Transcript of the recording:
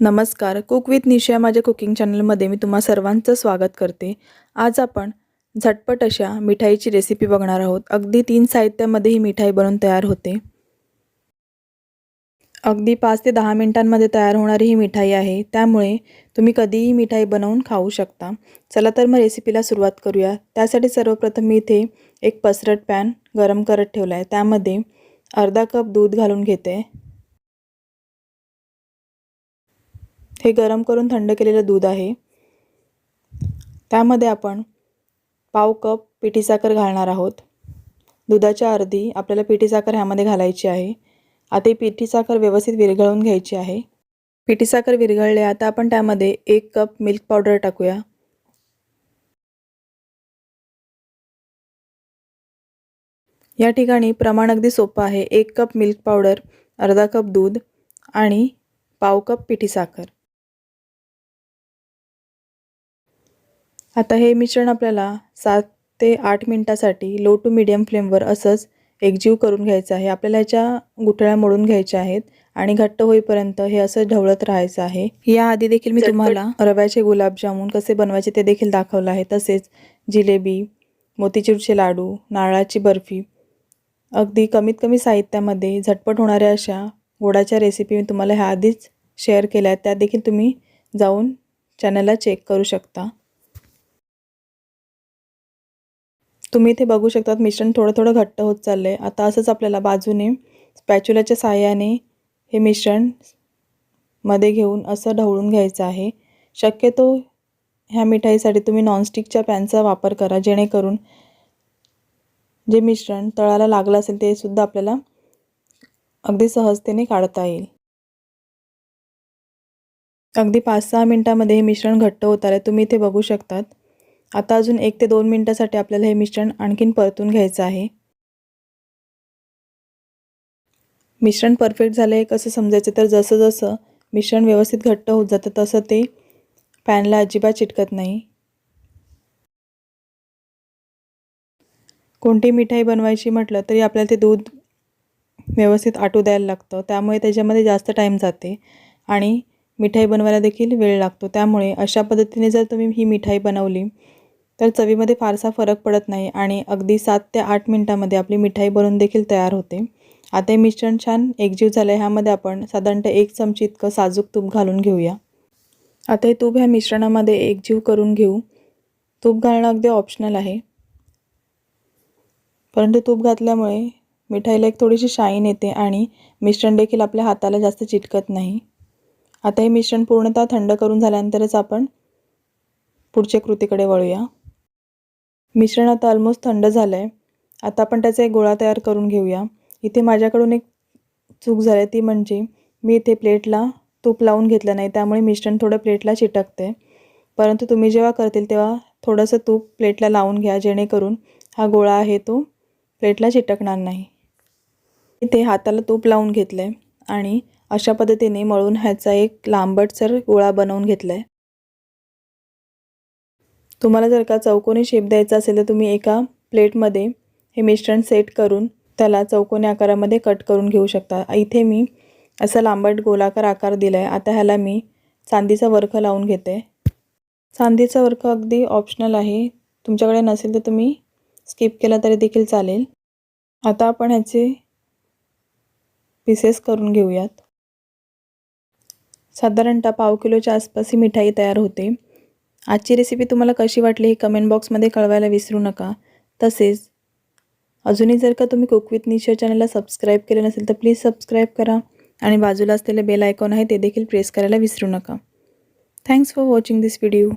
नमस्कार. Cook with निशा माझ्या cooking चॅनलमध्ये मी तुम्हा सर्वांचं स्वागत करते. आज आपण झटपट अशा मिठाईची रेसिपी बघणार आहोत. अगदी तीन साहित्यामध्ये ही मिठाई बनवून तयार होते. अगदी पाच ते दहा मिनिटांमध्ये तयार होणारी ही मिठाई आहे. त्यामुळे तुम्ही कधीही मिठाई बनवून खाऊ शकता. चला तर मग रेसिपीला सुरुवात करूया. त्यासाठी सर्वप्रथम मी इथे एक पसरट पॅन गरम करत ठेवला आहे. त्यामध्ये अर्धा कप दूध घालून घेते. हे गरम करून थंड केलेलं दूध आहे. त्यामध्ये आपण पाव कप पिठी साखर घालणार आहोत. दुधाच्या अर्धी आपल्याला पिठी साखर ह्यामध्ये घालायची आहे. आता पिठी साखर व्यवस्थित विरघळवून घ्यायची आहे. पिठी साखर विरघळले आता आपण त्यामध्ये एक कप मिल्क पावडर टाकूया. या ठिकाणी प्रमाण अगदी सोपं आहे. एक कप मिल्क पावडर अर्धा कप दूध आणि पाव कप पिठी साखर. आता हे मिश्रण आपल्याला सात ते आठ मिनटासाठी लो टू मिडियम फ्लेमवर असंच एकजीव करून घ्यायचं आहे. आपल्याला ह्याच्या गुठळ्या मोडून घ्यायच्या आहेत आणि घट्ट होईपर्यंत हे असं ढवळत राहायचं आहे. याआधी देखील मी तुम्हाला रव्याचे गुलाबजामुन कसे बनवायचे ते देखील दाखवलं आहे. तसेच जिलेबी मोतीचूरचे लाडू नारळाची बर्फी अगदी कमीत कमी साहित्यामध्ये झटपट होणाऱ्या अशा गोडाच्या रेसिपी मी तुम्हाला ह्या आधीच शेअर केल्या आहेत. त्या देखील तुम्ही जाऊन चॅनलला चेक करू शकता. तुम्ही इथे बघू शकतात मिश्रण थोडं थोडं घट्ट होत चाललं आहे आता असंच आपल्याला बाजूने स्पॅच्युलाच्या साह्याने हे मिश्रणमध्ये घेऊन असं ढवळून घ्यायचं आहे. शक्यतो ह्या मिठाईसाठी तुम्ही नॉनस्टिकच्या पॅनचा वापर करा जेणेकरून जे मिश्रण तळाला लागलं असेल ते सुद्धा आपल्याला अगदी सहजतेने काढता येईल. अगदी पाच सहा मिनटामध्ये हे मिश्रण घट्ट होत आलं तुम्ही इथे बघू शकतात. आता अजून एक ते दोन मिनटासाठी आपल्याला हे मिश्रण आणखीन परतून घ्यायचं आहे. मिश्रण परफेक्ट झालं आहे कसं समजायचं तर जसं जसं मिश्रण व्यवस्थित घट्ट होत जातं तसं ते पॅनला अजिबात चिटकत नाही. कोणती मिठाई बनवायची म्हटलं तरी आपल्याला ते दूध व्यवस्थित आटू द्यायला लागतं त्यामुळे त्याच्यामध्ये जास्त टाईम जाते आणि मिठाई बनवायला देखील वेळ लागतो. त्यामुळे अशा पद्धतीने जर तुम्ही ही मिठाई बनवली तर चवीमध्ये फारसा फरक पडत नाही आणि अगदी सात ते आठ मिनटामध्ये आपली मिठाई बनवून देखील तयार होते. आता हे मिश्रण छान एकजीव झालं आहे ह्यामध्ये आपण साधारणतः एक चमची इतकं साजूक तूप घालून घेऊया. आता हे तूप ह्या मिश्रणामध्ये एकजीव करून घेऊ. तूप घालणं अगदी ऑप्शनल आहे. परंतु तूप घातल्यामुळे मिठाईला एक थोडीशी शाईन येते आणि मिश्रण देखील आपल्या हाताला जास्त चिटकत नाही. आता हे मिश्रण पूर्णतः थंड करून झाल्यानंतरच आपण पुढच्या कृतीकडे वळूया. मिश्रण आता ऑलमोस्ट थंड झालं आहे आता आपण त्याचा एक गोळा तयार करून घेऊया. इथे माझ्याकडून एक चूक झाली ती म्हणजे मी इथे प्लेटला तूप लावून घेतलं नाही त्यामुळे मिश्रण थोडं प्लेटला चिटकते. परंतु तुम्ही जेव्हा करतील तेव्हा थोडंसं तूप प्लेटला लावून घ्या जेणेकरून हा गोळा आहे तो प्लेटला चिटकणार नाही. इथे हाताला तूप लावून घेतलं आहे आणि अशा पद्धतीने मळून ह्याचा एक लांबटसर गोळा बनवून घेतला आहे तुम्हाला जर का चौकोनी शेप द्यायचा असेल तर तुम्ही एका प्लेटमध्ये हे मिश्रण सेट करून त्याला चौकोनी आकारामध्ये कट करून घेऊ शकता. इथे मी असा लांबट गोलाकार आकार दिला आहे आता ह्याला मी चांदीचा वर्ख लावून घेते. चांदीचा वर्ख अगदी ऑप्शनल आहे. तुमच्याकडे नसेल तर तुम्ही स्किप केला तरी देखील चालेल. आता आपण ह्याचे पीसेस करून घेऊयात. साधारणतः पाव किलोच्या आसपास ही मिठाई तयार होते. आजची रेसिपी तुम्हाला कशी वाटली हे कमेंट बॉक्समध्ये कळवायला विसरू नका. तसेच अजूनही जर का तुम्ही कुक विथ निशा चॅनलला सबस्क्राईब केलं नसेल तर प्लीज सबस्क्राईब करा आणि बाजूला असलेले बेल आयकॉन आहे ते देखील प्रेस करायला विसरू नका. Thanks for watching this video